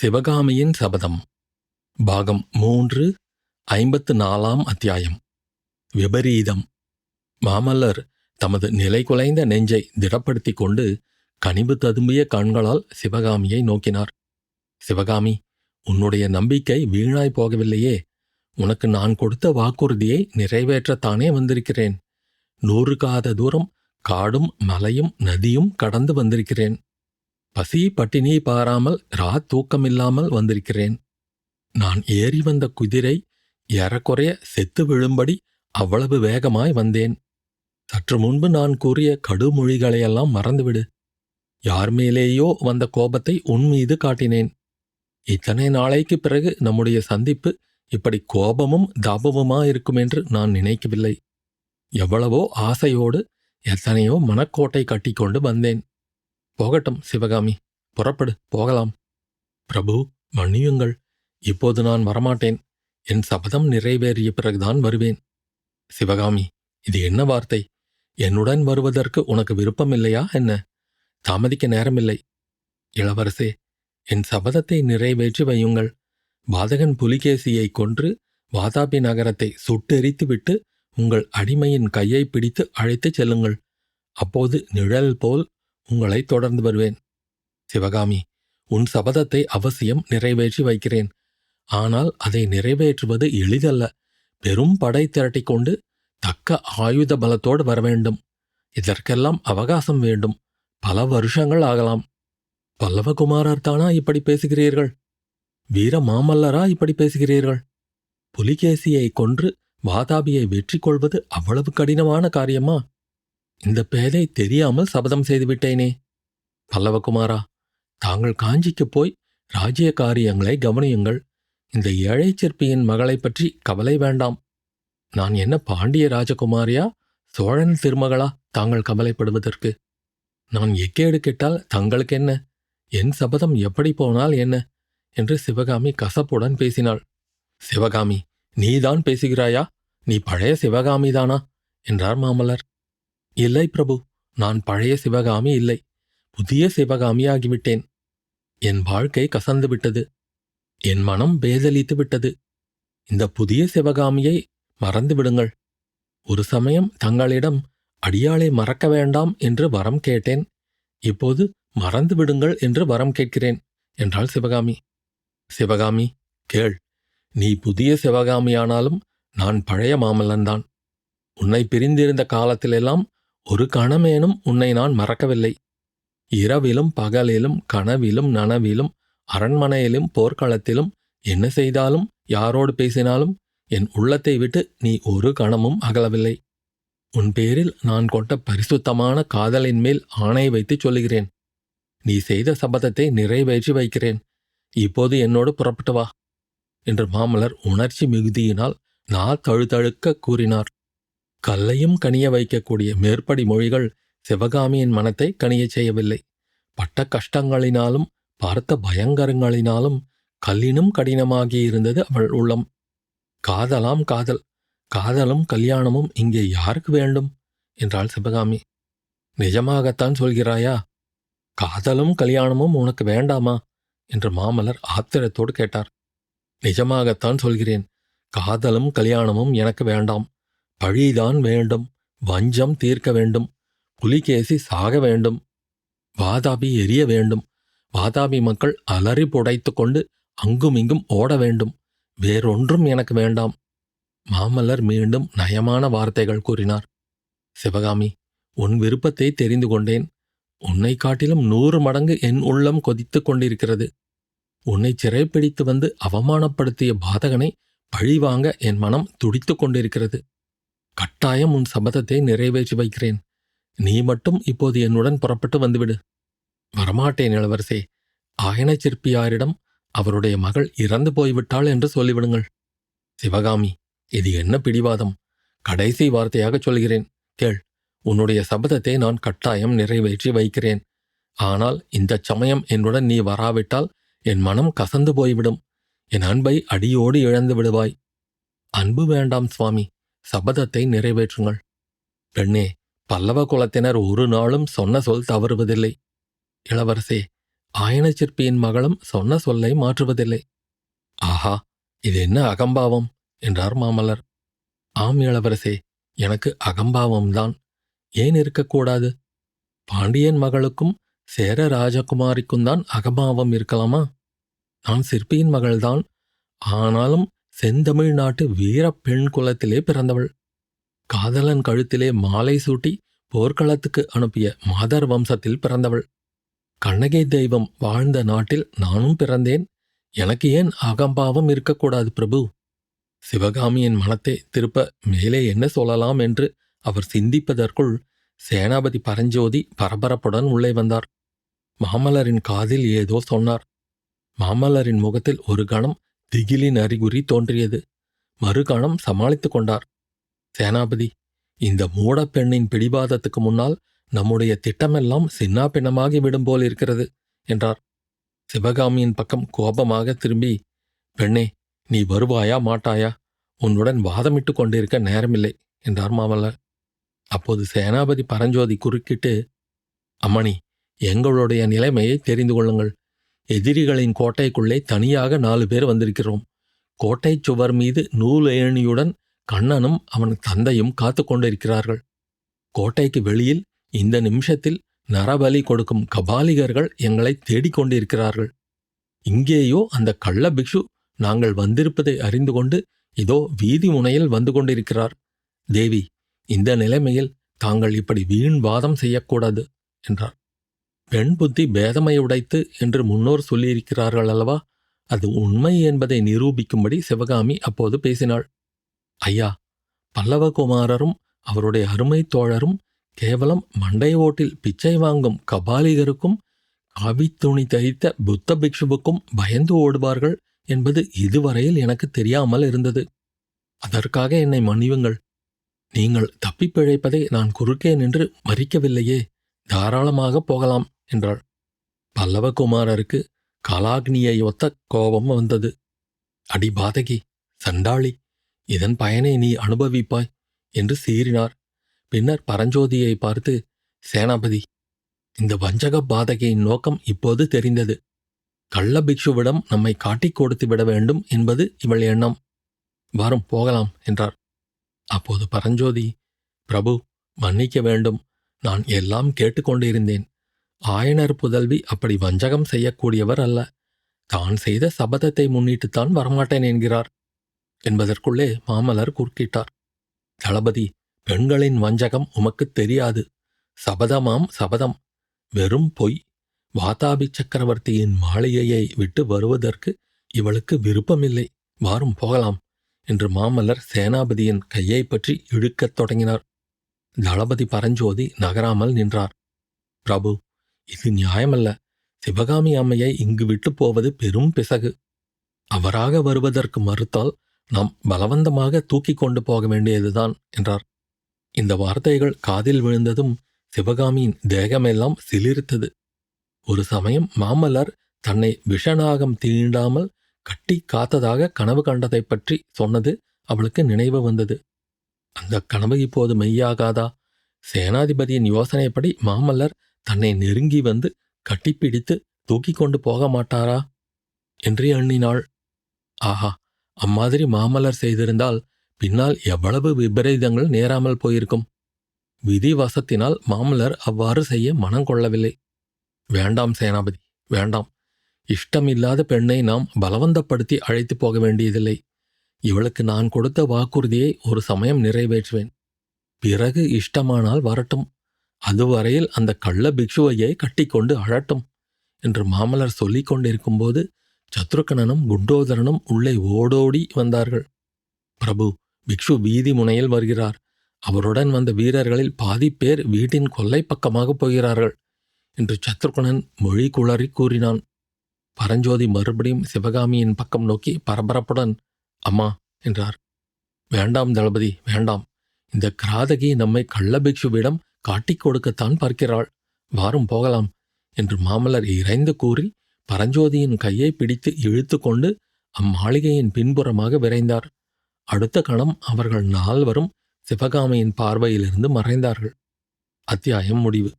சிவகாமியின் சபதம். பாகம் மூன்று ஐம்பத்து நாலாம் அத்தியாயம். விபரீதம். மாமல்லர் தமது நிலைகுலைந்த நெஞ்சை திடப்படுத்திக் கொண்டு கனிவு ததும்பிய கண்களால் சிவகாமியை நோக்கினார். சிவகாமி உன்னுடைய நம்பிக்கை வீணாய் போகவில்லையே. உனக்கு நான் கொடுத்த வாக்குறுதியை நிறைவேற்றத்தானே வந்திருக்கிறேன். நூறு காத தூரம் காடும் மலையும் நதியும் கடந்து வந்திருக்கிறேன். பசி பட்டினி பாராமல் ரா தூக்கமில்லாமல் வந்திருக்கிறேன். நான் ஏறி வந்த குதிரை ஏறக்குறைய செத்து விழும்படி அவ்வளவு வேகமாய் வந்தேன். சற்று முன்பு நான் கூறிய கடுமொழிகளையெல்லாம் மறந்துவிடு. யார் மேலேயோ வந்த கோபத்தை உன் மீது காட்டினேன். இத்தனை நாளைக்கு பிறகு நம்முடைய சந்திப்பு இப்படி கோபமும் தாபமுமா இருக்கும் என்று நான் நினைக்கவில்லை. எவ்வளவோ ஆசையோடு எத்தனையோ மனக்கோட்டை கட்டிக்கொண்டு வந்தேன். போகட்டும் சிவகாமி. புறப்படு போகலாம். பிரபு மன்னியுங்கள். இப்போது நான் வரமாட்டேன். என் சபதம் நிறைவேறிய பிறகுதான் வருவேன். சிவகாமி இது என்ன வார்த்தை? என்னுடன் வருவதற்கு உனக்கு விருப்பமில்லையா என்ன? தாமதிக்க நேரமில்லை. இளவரசே என் சபதத்தை நிறைவேற்றி வையுங்கள். பாதகன் புலிகேசியை கொன்று வாதாபி நகரத்தை சுட்டெரித்துவிட்டு உங்கள் அடிமையின் கையை பிடித்து அழைத்துச் செல்லுங்கள். அப்போது நிழல் போல் உங்களை தொடர்ந்து வருவேன். சிவகாமி உன் சபதத்தை அவசியம் நிறைவேற்றி வைக்கிறேன். ஆனால் அதை நிறைவேற்றுவது எளிதல்ல. பெரும் படை திரட்டிக் கொண்டு தக்க ஆயுத பலத்தோடு வர வேண்டும். இதற்கெல்லாம் அவகாசம் வேண்டும். பல வருஷங்கள் ஆகலாம். பல்லவகுமாரர் தானா இப்படி பேசுகிறீர்கள்? வீர மாமல்லரா இப்படி பேசுகிறீர்கள்? புலிகேசியை கொன்று வாதாபியை வெற்றி கொள்வது அவ்வளவு கடினமான காரியமா? இந்த பேதை தெரியாமல் சபதம் செய்துவிட்டேனே பல்லவகுமாரா தாங்கள் காஞ்சிக்குப் போய் ராஜ்ய காரியங்களை கவனியுங்கள். இந்த ஏழை சிற்பியின் மகளைப் பற்றி கவலை வேண்டாம். நான் என்ன பாண்டிய ராஜகுமாரியா சோழன் திருமகளா தாங்கள் கவலைப்படுவதற்கு? நான் எக்கேடு கேட்டால் தங்களுக்கு என்ன? என் சபதம் எப்படி போனால் என்ன? என்று சிவகாமி கசப்புடன் பேசினாள். சிவகாமி நீதான் பேசுகிறாயா? நீ பழைய சிவகாமிதானா? என்றார் மாமல்லர். இல்லை பிரபு நான் பழைய சிவகாமி இல்லை. புதிய சிவகாமியாகிவிட்டேன். என் வாழ்க்கை கசந்து விட்டது. என் மனம் பேதலித்து விட்டது. இந்த புதிய சிவகாமியை மறந்து விடுங்கள். ஒரு சமயம் தங்களிடம் அடியாளை மறக்க வேண்டாம் என்று வரம் கேட்டேன். இப்போது மறந்து விடுங்கள் என்று வரம் கேட்கிறேன் என்றாள் சிவகாமி. சிவகாமி கேள். நீ புதிய சிவகாமியானாலும் நான் பழைய மாமல்லன்தான். உன்னை பிரிந்திருந்த காலத்திலெல்லாம் ஒரு கணமேனும் உன்னை நான் மறக்கவில்லை. இரவிலும் பகலிலும் கனவிலும் நனவிலும் அரண்மனையிலும் போர்க்களத்திலும் என்ன செய்தாலும் யாரோடு பேசினாலும் என் உள்ளத்தை விட்டு நீ ஒரு கணமும் அகலவில்லை. உன் பேரில் நான் கொண்ட பரிசுத்தமான காதலின் மேல் ஆணை வைத்துச் சொல்லுகிறேன். நீ செய்த சபதத்தை நிறைவேற்றி வைக்கிறேன். இப்போது என்னோடு புறப்பட்டு வா. என்று மாமலர் உணர்ச்சி மிகுதியினால் நா தழுதழுக்க கூறினார். கல்லையும் கனிய வைக்கக்கூடிய மேற்படி மொழிகள் சிவகாமியின் மனத்தை கனிய செய்யவில்லை. பட்ட கஷ்டங்களினாலும் பார்த்த பயங்கரங்களினாலும் கல்லினும் கடினமாகியிருந்தது அவள் உள்ளம். காதலாம் காதல் காதலும் கல்யாணமும் இங்கே யாருக்கு வேண்டும்? என்றாள் சிவகாமி. நிஜமாகத்தான் சொல்கிறாயா? காதலும் கல்யாணமும் உனக்கு வேண்டாமா? என்று மாமலர் ஆத்திரத்தோடு கேட்டார். நிஜமாகத்தான் சொல்கிறேன். காதலும் கல்யாணமும் எனக்கு வேண்டாம். பழிதான் வேண்டும் வஞ்சம் தீர்க்க வேண்டும் புலிகேசி சாக வேண்டும் வாதாபி எரிய வேண்டும் வாதாபி மக்கள் அலறி புடைத்து கொண்டு அங்குமிங்கும் ஓட வேண்டும் வேறொன்றும் எனக்கு வேண்டாம். மாமல்லர் மீண்டும் நயமான வார்த்தைகள் கூறினார். சிவகாமி உன் விருப்பத்தை தெரிந்து கொண்டேன். உன்னை காட்டிலும் நூறு மடங்கு என் உள்ளம் கொதித்துக் கொண்டிருக்கிறது. உன்னை சிறைப்பிடித்து வந்து அவமானப்படுத்திய பாதகனை பழிவாங்க என் மனம் துடித்துக் கொண்டிருக்கிறது. கட்டாயம் உன் சபதத்தை நிறைவேற்றி வைக்கிறேன். நீ மட்டும் இப்போது என்னுடன் புறப்பட்டு வந்துவிடு. வரமாட்டேன் இளவரசே. ஆயனச் சிற்பியாரிடம் அவருடைய மகள் இறந்து போய்விட்டாள் என்று சொல்லிவிடுங்கள். சிவகாமி இது என்ன பிடிவாதம்? கடைசி வார்த்தையாகச் சொல்கிறேன். கேள் உன்னுடைய சபதத்தை நான் கட்டாயம் நிறைவேற்றி வைக்கிறேன். ஆனால் இந்த சமயம் என்னுடன் நீ வராவிட்டால் என் மனம் கசந்து போய்விடும். என் அன்பை அடியோடு இழந்து விடுவாய். அன்பு வேண்டாம் சுவாமி. சபதத்தை நிறைவேற்றுங்கள். பெண்ணே பல்லவ குலத்தினர் ஒரு நாளும் சொன்ன சொல் தவறுவதில்லை. இளவரசே ஆயன சிற்பியின் மகளும் சொன்ன சொல்லை மாற்றுவதில்லை. ஆஹா இது என்ன அகம்பாவம்? என்றார் மாமல்லர். ஆம் இளவரசே எனக்கு அகம்பாவம்தான் ஏன் இருக்கக்கூடாது பாண்டியன் மகளுக்கும் சேர ராஜகுமாரிக்கும் தான் அகம்பாவம் இருக்கலாமா? நான் சிற்பியின் மகள்தான். ஆனாலும் செந்தமிழ் நாட்டு வீர பெண் குலத்திலே பிறந்தவள். காதலன் கழுத்திலே மாலை சூட்டி போர்க்களத்துக்கு அனுப்பிய மாதர் வம்சத்தில் பிறந்தவள். கண்ணகை தெய்வம் வாழ்ந்த நாட்டில் நானும் பிறந்தேன். எனக்கு ஏன் அகம்பாவம் இருக்கக்கூடாது பிரபு? சிவகாமியின் மனத்தை திருப்ப மேலே என்ன சொல்லலாம் என்று அவர் சிந்திப்பதற்குள் சேனாபதி பரஞ்சோதி பரபரப்புடன் உள்ளே வந்தார். மாமல்லரின் காதில் ஏதோ சொன்னார். மாமல்லரின் முகத்தில் ஒரு கணம் திகிலின் அறிகுறி தோன்றியது. மறுகணம் சமாளித்து கொண்டார். சேனாபதி இந்த மூடப் பெண்ணின் பிடிவாதத்துக்கு முன்னால் நம்முடைய திட்டமெல்லாம் சின்னாபின்னமாகி விடும் போல் இருக்கிறது என்றார். சிவகாமியின் பக்கம் கோபமாக திரும்பி பெண்ணே நீ வருவாயா மாட்டாயா? உன்னுடன் வாதமிட்டு கொண்டிருக்க நேரமில்லை என்றார் மாமல்லர். அப்போது சேனாபதி பரஞ்சோதி குறுக்கிட்டு அம்மணி எங்களுடைய நிலைமையை தெரிந்து கொள்ளுங்கள். எதிரிகளின் கோட்டைக்குள்ளே தனியாக நாலு பேர் வந்திருக்கிறோம். கோட்டைச் சுவர் மீது நூல் ஏணியுடன் கண்ணனும் அவன் தந்தையும் காத்து கொண்டிருக்கிறார்கள். கோட்டைக்கு வெளியில் இந்த நிமிஷத்தில் நரபலி கொடுக்கும் கபாலிகர்கள் எங்களை தேடிக் கொண்டிருக்கிறார்கள். இங்கேயோ அந்த கள்ள பிக்ஷு நாங்கள் வந்திருப்பதை அறிந்து கொண்டு இதோ வீதி முனையில் வந்து கொண்டிருக்கிறார். தேவி இந்த நிலைமையில் தாங்கள் இப்படி வீண் வாதம் செய்யக்கூடாது என்றார். பெண் புத்தி பேதமை உடைத்து என்று முன்னோர் சொல்லியிருக்கிறார்கள் அல்லவா அது உண்மை என்பதை நிரூபிக்கும்படி சிவகாமி அப்போது பேசினாள். ஐயா பல்லவகுமாரரும் அவருடைய அருமை தோழரும் கேவலம் மண்டை ஓட்டில் பிச்சை வாங்கும் கபாலிகருக்கும் காவித்துணி தைத்த புத்த பிக்ஷுவுக்கும் பயந்து ஓடுவார்கள் என்பது இதுவரையில் எனக்கு தெரியாமல் இருந்தது. அதற்காக என்னை மன்னியுங்கள். நீங்கள் தப்பிப் பிழைப்பதை நான் குறுக்கே நின்று மறிக்கவில்லையே. தாராளமாக போகலாம். என்றாள். பல்லவகுமாரருக்கு கலாக்னியை ஒத்த கோபம் வந்தது. அடி பாதகி சண்டாளி இதன் பயனை நீ அனுபவிப்பாய் என்று சீறினார். பின்னர் பரஞ்சோதியை பார்த்து சேனாபதி இந்த வஞ்சக பாதகையின் நோக்கம் இப்போது தெரிந்தது. கள்ள பிக்ஷுவிடம் நம்மை காட்டிக் கொடுத்து விட வேண்டும் என்பது இவள் எண்ணம். வரும் போகலாம் என்றார். அப்போது பரஞ்சோதி பிரபு மன்னிக்க வேண்டும். நான் எல்லாம் கேட்டுக்கொண்டிருந்தேன் ஆயனர் புதல்வி அப்படி வஞ்சகம் செய்யக்கூடியவர் அல்ல. தான் செய்த சபதத்தை முன்னிட்டுத்தான் வரமாட்டேன் என்கிறார். என்பதற்குள்ளே மாமலர் குறுக்கிட்டார். தளபதி பெண்களின் வஞ்சகம் உமக்குத் தெரியாது. சபதமாம் சபதம். வெறும் பொய். வாதாபி சக்கரவர்த்தியின் மாளிகையை விட்டு வருவதற்கு இவளுக்கு விருப்பமில்லை. வாரும் போகலாம் என்று மாமல்லர் சேனாபதியின் கையை பற்றி இழுக்கத் தொடங்கினார். தளபதி பரஞ்சோதி நகராமல் நின்றார். பிரபு இது நியாயமல்ல. சிவகாமி அம்மையை இங்கு விட்டு போவது பெரும் பிசகு. அவராக வருவதற்கு மறுத்தால் நாம் பலவந்தமாக தூக்கிக் கொண்டு போக வேண்டியதுதான் என்றார். இந்த வார்த்தைகள் காதில் விழுந்ததும் சிவகாமியின் தேகமெல்லாம் சிலிர்த்தது. ஒரு சமயம் மாமல்லர் தன்னை விஷநாகம் தீண்டாமல் கட்டி காத்ததாக கனவு கண்டதைப் பற்றி சொன்னது அவளுக்கு நினைவு வந்தது. அந்த கனவு இப்போது மெய்யாகாதா? சேனாதிபதியின் யோசனைப்படி மாமல்லர் தன்னை நெருங்கி வந்து கட்டிப்பிடித்து தூக்கி கொண்டு போக மாட்டாரா? என்று எண்ணினாள். ஆஹா அம்மாதிரி மாமலர் செய்திருந்தால் பின்னால் எவ்வளவு விபரீதங்கள் நேராமல் போயிருக்கும். விதிவசத்தினால் மாமலர் அவ்வாறு செய்ய மனம் கொள்ளவில்லை. வேண்டாம் சேனாபதி வேண்டாம். இஷ்டமில்லாத பெண்ணை நாம் பலவந்தப்படுத்தி அழைத்து போக வேண்டியதில்லை. இவளுக்கு நான் கொடுத்த வாக்குறுதியை ஒரு சமயம் நிறைவேற்றுவேன். பிறகு இஷ்டமானால் வரட்டும். அதுவரையில் அந்த கள்ள பிக்ஷுவையை கட்டிக்கொண்டு அழட்டும் என்று மாமலர் சொல்லிக் கொண்டிருக்கும்போது சத்ருக்கணனும் குண்டோதரனும் உள்ளே ஓடோடி வந்தார்கள். பிரபு பிக்ஷு வீதி முனையில் வருகிறார். அவருடன் வந்த வீரர்களில் பாதி பேர் வீட்டின் கொல்லை பக்கமாக போகிறார்கள் என்று சத்ருகணன் மொழி குளறி கூறினான். பரஞ்சோதி மறுபடியும் சிவகாமியின் பக்கம் நோக்கி பரபரப்புடன் அம்மா என்றார். வேண்டாம் தளபதி வேண்டாம். இந்த கிராதகி நம்மை கள்ளபிக்ஷுவிடம் காட்டிக் கொடுக்கத்தான் பார்க்கிறாள். வாரும் போகலாம் என்று மாமல்லர் இறைந்து கூறி பரஞ்சோதியின் கையை பிடித்து இழுத்து கொண்டு அம்மாளிகையின் பின்புறமாக விரைந்தார். அடுத்த கணம் அவர்கள் நால்வரும் சிவகாமியின் பார்வையிலிருந்து மறைந்தார்கள். அத்தியாயம் முடிவு.